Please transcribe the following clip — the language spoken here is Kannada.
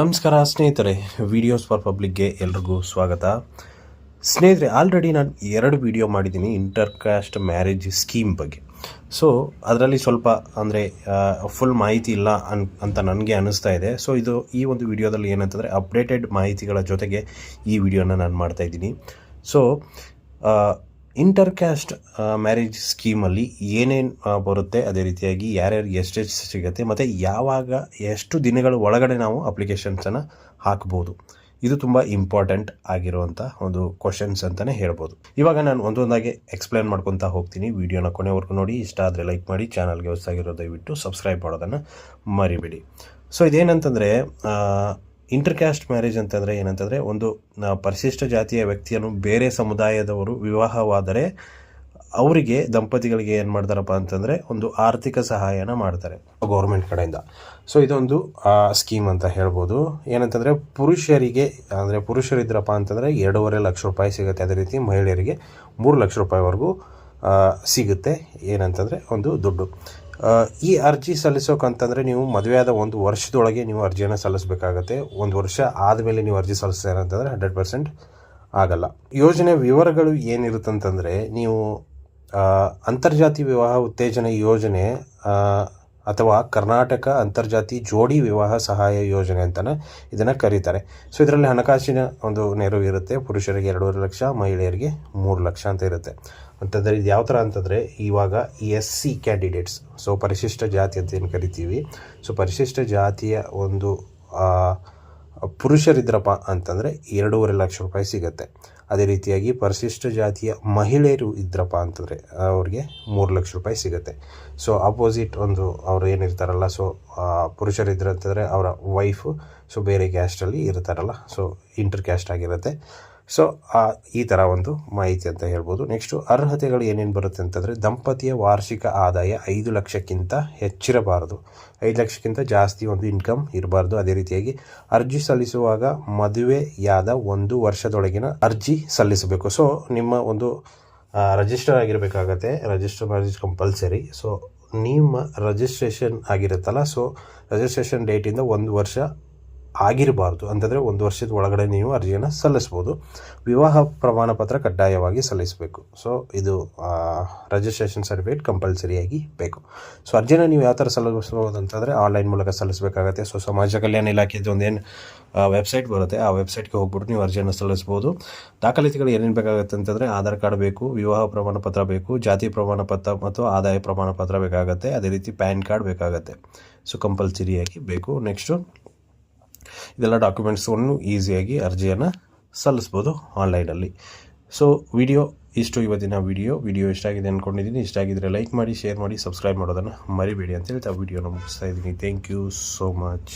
ನಮಸ್ಕಾರ ಸ್ನೇಹಿತರೆ ವಿಡಿಯೋಸ್ ಫಾರ್ ಪಬ್ಲಿಕ್ಗೆ ಎಲ್ರಿಗೂ ಸ್ವಾಗತ. ಸ್ನೇಹಿತರೆ ಆಲ್ರೆಡಿ ನಾನು ಎರಡು ವಿಡಿಯೋ ಮಾಡಿದ್ದೀನಿ ಇಂಟರ್ ಕ್ಯಾಸ್ಟ್ ಮ್ಯಾರೇಜ್ ಸ್ಕೀಮ್ ಬಗ್ಗೆ. ಸೊ ಅದರಲ್ಲಿ ಸ್ವಲ್ಪ ಅಂದರೆ ಫುಲ್ ಮಾಹಿತಿ ಇಲ್ಲ ಅನ್, ಅಂತ ನನಗೆ ಅನ್ನಿಸ್ತಾ ಇದೆ. ಸೊ ಇದು ಈ ಒಂದು ವಿಡಿಯೋದಲ್ಲಿ ಏನಂತಂದರೆ ಅಪ್ಡೇಟೆಡ್ ಮಾಹಿತಿಗಳ ಜೊತೆಗೆ ಈ ವಿಡಿಯೋನ ನಾನು ಮಾಡ್ತಾ ಇದ್ದೀನಿ. ಸೊ ಇಂಟರ್ ಕ್ಯಾಸ್ಟ್ ಮ್ಯಾರೇಜ್ ಸ್ಕೀಮಲ್ಲಿ ಏನೇನು ಬರುತ್ತೆ, ಅದೇ ರೀತಿಯಾಗಿ ಯಾರ್ಯಾರಿಗೆ ಎಷ್ಟೆಷ್ಟು ಸಿಗುತ್ತೆ, ಮತ್ತು ಯಾವಾಗ ಎಷ್ಟು ದಿನಗಳ ಒಳಗಡೆ ನಾವು ಅಪ್ಲಿಕೇಶನ್ಸನ್ನು ಹಾಕ್ಬೋದು. ಇದು ತುಂಬ ಇಂಪಾರ್ಟೆಂಟ್ ಆಗಿರುವಂಥ ಒಂದು ಕ್ವಶನ್ಸ್ ಅಂತಲೇ ಹೇಳ್ಬೋದು. ಇವಾಗ ನಾನು ಒಂದೊಂದಾಗಿ ಎಕ್ಸ್ಪ್ಲೇನ್ ಮಾಡ್ಕೊತಾ ಹೋಗ್ತೀನಿ. ವೀಡಿಯೋನ ಕೊನೆವರೆಗೂ ನೋಡಿ. ಇಷ್ಟ ಆದರೆ ಲೈಕ್ ಮಾಡಿ. ಚಾನಲ್ಗೆ ಹೊಸದಾಗಿರೋ ದಯವಿಟ್ಟು ಸಬ್ಸ್ಕ್ರೈಬ್ ಮಾಡೋದನ್ನು ಮರಿಬೇಡಿ. ಸೊ ಇದೇನಂತಂದರೆ ಇಂಟರ್ ಕ್ಯಾಸ್ಟ್ ಮ್ಯಾರೇಜ್ ಅಂತಂದರೆ ಏನಂತಂದರೆ ಒಂದು ಪರಿಶಿಷ್ಟ ಜಾತಿಯ ವ್ಯಕ್ತಿಯನ್ನು ಬೇರೆ ಸಮುದಾಯದವರು ವಿವಾಹವಾದರೆ ಅವರಿಗೆ ದಂಪತಿಗಳಿಗೆ ಏನು ಮಾಡ್ತಾರಪ್ಪ ಅಂತಂದರೆ ಒಂದು ಆರ್ಥಿಕ ಸಹಾಯನ ಮಾಡ್ತಾರೆ. ಗೌರ್ಮೆಂಟ್ ಕಡೆಯಿಂದ. ಸೊ ಇದೊಂದು ಸ್ಕೀಮ್ ಅಂತ ಹೇಳ್ಬೋದು. ಏನಂತಂದರೆ ಪುರುಷರಿಗೆ, ಅಂದರೆ ಪುರುಷರಿದ್ರಪ್ಪ ಅಂತಂದರೆ ಎರಡೂವರೆ ಲಕ್ಷ ರೂಪಾಯಿ ಸಿಗುತ್ತೆ. ಅದೇ ರೀತಿ ಮಹಿಳೆಯರಿಗೆ ಮೂರು ಲಕ್ಷ ರೂಪಾಯಿವರೆಗೂ ಸಿಗುತ್ತೆ. ಏನಂತಂದರೆ ಒಂದು ದುಡ್ಡು. ಈ ಅರ್ಜಿ ಸಲ್ಲಿಸೋಕಂತಂದರೆ ನೀವು ಮದುವೆಯಾದ ಒಂದು ವರ್ಷದೊಳಗೆ ನೀವು ಅರ್ಜಿಯನ್ನು ಸಲ್ಲಿಸಬೇಕಾಗತ್ತೆ. ಒಂದು ವರ್ಷ ಆದಮೇಲೆ ನೀವು ಅರ್ಜಿ ಸಲ್ಲಿಸ್ತೀರ ಅಂತಂದರೆ ಹಂಡ್ರೆಡ್ ಪರ್ಸೆಂಟ್ ಆಗಲ್ಲ. ಯೋಜನೆ ವಿವರಗಳು ಏನಿರುತ್ತಂತಂದರೆ ನೀವು ಅಂತರ್ಜಾತಿ ವಿವಾಹ ಉತ್ತೇಜನ ಯೋಜನೆ ಅಥವಾ ಕರ್ನಾಟಕ ಅಂತರ್ಜಾತಿ ಜೋಡಿ ವಿವಾಹ ಸಹಾಯ ಯೋಜನೆ ಅಂತಲೇ ಇದನ್ನು ಕರೀತಾರೆ. ಸೊ, ಇದರಲ್ಲಿ ಹಣಕಾಸಿನ ಒಂದು ನೆರವು ಇರುತ್ತೆ. ಪುರುಷರಿಗೆ ಎರಡೂವರೆ ಲಕ್ಷ, ಮಹಿಳೆಯರಿಗೆ ಮೂರು ಲಕ್ಷ ಅಂತ ಇರುತ್ತೆ. ಅಂತಂದರೆ ಇದು ಯಾವ ಥರ ಅಂತಂದರೆ ಇವಾಗ ಎಸ್ ಸಿ ಕ್ಯಾಂಡಿಡೇಟ್ಸ್ ಸೊ ಪರಿಶಿಷ್ಟ ಜಾತಿ ಅಂತ ಏನು ಕರಿತೀವಿ? ಸೊ ಪರಿಶಿಷ್ಟ ಜಾತಿಯ ಒಂದು ಪುರುಷರಿದ್ರಪ್ಪ ಅಂತಂದರೆ ಎರಡೂವರೆ ಲಕ್ಷ ರೂಪಾಯಿ ಸಿಗುತ್ತೆ. ಅದೇ ರೀತಿಯಾಗಿ ಪರಿಶಿಷ್ಟ ಜಾತಿಯ ಮಹಿಳೆಯರು ಇದ್ರಪ್ಪ ಅಂತಂದರೆ ಅವ್ರಿಗೆ ಮೂರು ಲಕ್ಷ ರೂಪಾಯಿ ಸಿಗುತ್ತೆ. ಸೊ ಅಪೋಸಿಟ್ ಒಂದು ಅವ್ರು ಏನಿರ್ತಾರಲ್ಲ ಸೊ ಪುರುಷರಿದ್ರು ಅಂತಂದರೆ ಅವರ ವೈಫು ಸೊ ಬೇರೆ ಕ್ಯಾಸ್ಟಲ್ಲಿ ಇರ್ತಾರಲ್ಲ ಸೊ ಇಂಟರ್ ಕ್ಯಾಸ್ಟ್ ಆಗಿರುತ್ತೆ. ಸೊ ಈ ಥರ ಒಂದು ಮಾಹಿತಿ ಅಂತ ಹೇಳ್ಬೋದು. ನೆಕ್ಸ್ಟು ಅರ್ಹತೆಗಳು ಏನೇನು ಬರುತ್ತೆ ಅಂತಂದರೆ ದಂಪತಿಯ ವಾರ್ಷಿಕ ಆದಾಯ ಐದು ಲಕ್ಷಕ್ಕಿಂತ ಹೆಚ್ಚಿರಬಾರದು. ಐದು ಲಕ್ಷಕ್ಕಿಂತ ಜಾಸ್ತಿ ಒಂದು ಇನ್ಕಮ್ ಇರಬಾರ್ದು. ಅದೇ ರೀತಿಯಾಗಿ ಅರ್ಜಿ ಸಲ್ಲಿಸುವಾಗ ಮದುವೆಯಾದ ಒಂದು ವರ್ಷದೊಳಗಿನ ಅರ್ಜಿ ಸಲ್ಲಿಸಬೇಕು. ಸೊ ನಿಮ್ಮ ಒಂದು ರಿಜಿಸ್ಟರ್ ಆಗಿರಬೇಕಾಗತ್ತೆ. ರಿಜಿಸ್ಟರ್ ಮ್ಯಾರೇಜ್ ಕಂಪಲ್ಸರಿ ಸೊ ನಿಮ್ಮ ರಿಜಿಸ್ಟ್ರೇಷನ್ ಆಗಿರುತ್ತಲ್ಲ. ಸೊ ರಿಜಿಸ್ಟ್ರೇಷನ್ ಡೇಟಿಂದ ಒಂದು ವರ್ಷ ಆಗಿರಬಾರ್ದು. ಅಂತಂದರೆ ಒಂದು ವರ್ಷದ ಒಳಗಡೆ ನೀವು ಅರ್ಜಿಯನ್ನು ಸಲ್ಲಿಸ್ಬೋದು ವಿವಾಹ ಪ್ರಮಾಣ ಪತ್ರ ಕಡ್ಡಾಯವಾಗಿ ಸಲ್ಲಿಸಬೇಕು. ಸೊ ಇದು ರಿಜಿಸ್ಟ್ರೇಷನ್ ಸರ್ಟಿಫಿಕೇಟ್ ಕಂಪಲ್ಸರಿಯಾಗಿ ಬೇಕು. ಸೊ ಅರ್ಜಿನ ನೀವು ಯಾವ ಥರ ಸಲ್ಲಿಸ್ಬೋದು ಅಂತಂದರೆ ಆನ್ಲೈನ್ ಮೂಲಕ ಸಲ್ಲಿಸಬೇಕಾಗತ್ತೆ. ಸೊ ಸಮಾಜ ಕಲ್ಯಾಣ ಇಲಾಖೆದು ಒಂದೇನು ವೆಬ್ಸೈಟ್ ಬರುತ್ತೆ. ಆ ವೆಬ್ಸೈಟ್ಗೆ ಹೋಗ್ಬಿಟ್ಟು ನೀವು ಅರ್ಜಿಯನ್ನು ಸಲ್ಲಿಸ್ಬೋದು ದಾಖಲಾತಿಗಳು ಏನೇನು ಬೇಕಾಗುತ್ತೆ ಅಂತಂದರೆ ಆಧಾರ್ ಕಾರ್ಡ್ ಬೇಕು, ವಿವಾಹ ಪ್ರಮಾಣ ಪತ್ರ ಬೇಕು, ಜಾತಿ ಪ್ರಮಾಣ ಪತ್ರ ಮತ್ತು ಆದಾಯ ಪ್ರಮಾಣ ಪತ್ರ ಬೇಕಾಗುತ್ತೆ. ಅದೇ ರೀತಿ ಪ್ಯಾನ್ ಕಾರ್ಡ್ ಬೇಕಾಗುತ್ತೆ. ಸೊ ಕಂಪಲ್ಸರಿಯಾಗಿ ಬೇಕು. ನೆಕ್ಸ್ಟು ಇದೆಲ್ಲ ಡಾಕ್ಯುಮೆಂಟ್ಸ್ಗಳನ್ನು ಈಸಿಯಾಗಿ ಅರ್ಜಿಯನ್ನು ಸಲ್ಲಿಸ್ಬೋದು ಆನ್ಲೈನಲ್ಲಿ ಸೊ ವಿಡಿಯೋ ಇಷ್ಟು ಇವತ್ತಿನ ವಿಡಿಯೋ ವಿಡಿಯೋ ಇಷ್ಟ ಆಗಿದೆ ಅಂದ್ಕೊಂಡಿದ್ದೀನಿ ಇಷ್ಟ ಆಗಿದ್ರೆ ಲೈಕ್ ಮಾಡಿ ಶೇರ್ ಮಾಡಿ ಸಬ್ಸ್ಕ್ರೈಬ್ ಮಾಡೋದನ್ನು ಮರಿಬೇಡಿ ಅಂತ ಹೇಳ್ತಾ ವಿಡಿಯೋನ ಮುಗಿಸ್ತಾ ಇದ್ದೀನಿ. Thank you so much